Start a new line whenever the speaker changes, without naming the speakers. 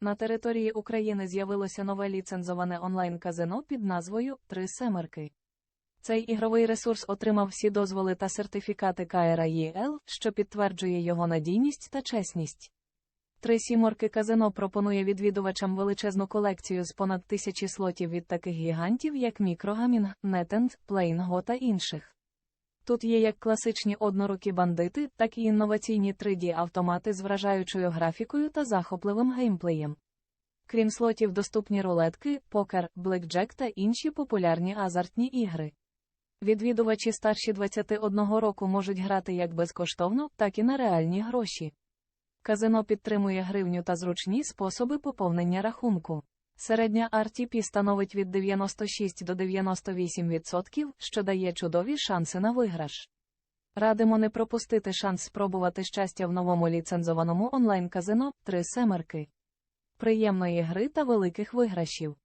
На території України з'явилося нове ліцензоване онлайн-казино під назвою Три Семерки. Цей ігровий ресурс отримав всі дозволи та сертифікати КРАЄЛ, що підтверджує його надійність та чесність. Три сіморки казино пропонує відвідувачам величезну колекцію з понад тисячі слотів від таких гігантів, як Мікрогамінг, Нетенд, Плейнго та інших. Тут є як класичні однорукі бандити, так і інноваційні 3D-автомати з вражаючою графікою та захопливим геймплеєм. Крім слотів, доступні рулетки, покер, блекджек та інші популярні азартні ігри. Відвідувачі старші 21 року можуть грати як безкоштовно, так і на реальні гроші. Казино підтримує гривню та зручні способи поповнення рахунку. Середня RTP становить від 96 до 98%, що дає чудові шанси на виграш. Радимо не пропустити шанс спробувати щастя в новому ліцензованому онлайн-казино «Три семерки». Приємної гри та великих виграшів.